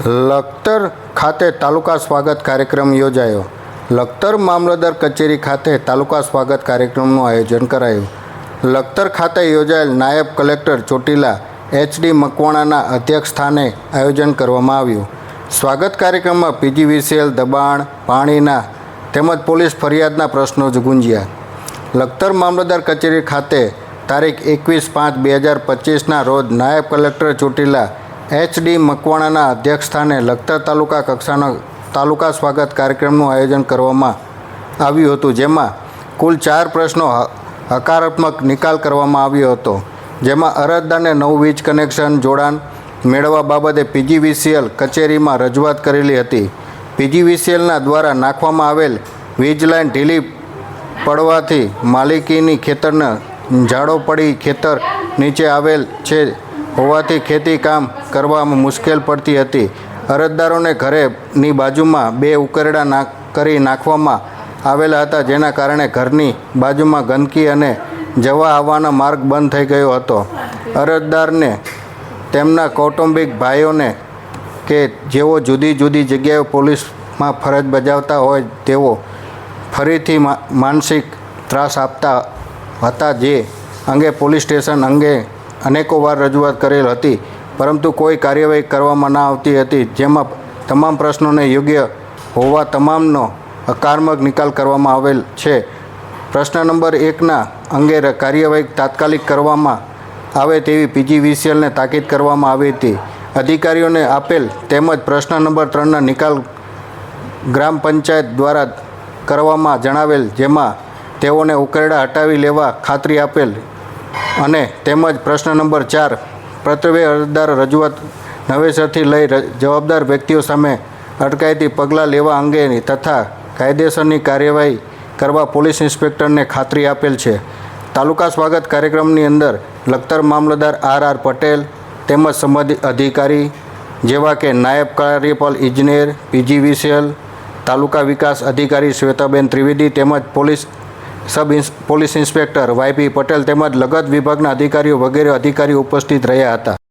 લખતર ખાતે તાલુકા સ્વાગત કાર્યક્રમ યોજાયો. લખતર મામલતદાર કચેરી ખાતે તાલુકા સ્વાગત કાર્યક્રમનું આયોજન કરાયું. લખતર ખાતે યોજાયેલ નાયબ કલેક્ટર ચોટીલા એચડી મકવાણાના અધ્યક્ષ સ્થાને આયોજન કરવામાં આવ્યું. સ્વાગત કાર્યક્રમમાં પીજીવીસીએલ દબાણ, પાણીના તેમજ પોલીસ ફરિયાદના પ્રશ્નો જ ગુંજ્યા. લખતર મામલતદાર કચેરી ખાતે તારીખ એકવીસ પાંચ બે હજાર પચીસના રોજ નાયબ કલેક્ટર ચોટીલા એચડી મકવાણાના અધ્યક્ષસ્થાને લખતર તાલુકા કક્ષાના તાલુકા સ્વાગત કાર્યક્રમનું આયોજન કરવામાં આવ્યું હતું, જેમાં કુલ ચાર પ્રશ્નો હકારાત્મક નિકાલ કરવામાં આવ્યો હતો. જેમાં અરજદારને નવું વીજ કનેક્શન, જોડાણ મેળવવા બાબતે પીજીવીસીએલ કચેરીમાં રજૂઆત કરેલી હતી. પીજીવીસીએલના દ્વારા નાખવામાં આવેલ વીજ લાઇન ઢીલી પડવાથી માલિકીની ખેતરને ઝાડો પડી ખેતર નીચે આવેલ છે. હોવાથી ખેતી કામ કરવામાં મુશ્કેલ પડતી હતી. અરજદારોને ઘરેની બાજુમાં બે ઉકરડા ના કરી નાખવામાં આવેલા હતા, જેના કારણે ઘરની બાજુમાં ગંદકી અને જવા આવવાનો માર્ગ બંધ થઈ ગયો હતો. અરજદારને તેમના કૌટુંબિક ભાઈઓને કે જેઓ જુદી જુદી જગ્યાએ પોલીસમાં ફરજ બજાવતા હોય, તેઓ ફરીથી માનસિક ત્રાસ આપતા હતા, જે અંગે પોલીસ સ્ટેશન અંગે અનેકો વાર રજૂઆત કરેલ હતી, પરંતુ કોઈ કાર્યવાહી કરવામાં ના આવતી હતી, જેમાં તમામ પ્રશ્નોને યોગ્ય હોવા તમામનો હકારાત્મક નિકાલ કરવામાં આવેલ છે. પ્રશ્ન નંબર એકના અંગે કાર્યવાહી તાત્કાલિક કરવામાં આવે તેવી પીજીવીસીએલને તાકીદ કરવામાં આવી હતી. અધિકારીઓને આપેલ તેમજ પ્રશ્ન નંબર ત્રણના નિકાલ ગ્રામ પંચાયત દ્વારા કરવામાં જણાવેલ, જેમાં તેઓને ઉકેરડા હટાવી લેવા ખાતરી આપેલ અને તેમજ પ્રશ્ન નંબર ચાર પ્રત્યવે અરજદાર રજૂઆત નવેસરથી લઈ જવાબદાર વ્યક્તિઓ સામે અટકાયતી પગલાં લેવા અંગેની તથા કાયદેસરની કાર્યવાહી કરવા પોલીસ ઇન્સ્પેક્ટરને ખાતરી આપેલ છે. તાલુકા સ્વાગત કાર્યક્રમની અંદર લખતર મામલતદાર આર આર પટેલ તેમજ સંબંધિત અધિકારી જેવા કે નાયબ કાર્યપાલ ઇજનેર પીજીવીસીએલ તાલુકા વિકાસ અધિકારી શ્વેતાબેન ત્રિવેદી તેમજ police sub police inspector YP Patel તેમજ લગત વિભાગના અધિકારીઓ વગેરે અધિકારીઓ ઉપસ્થિત રહ્યા હતા.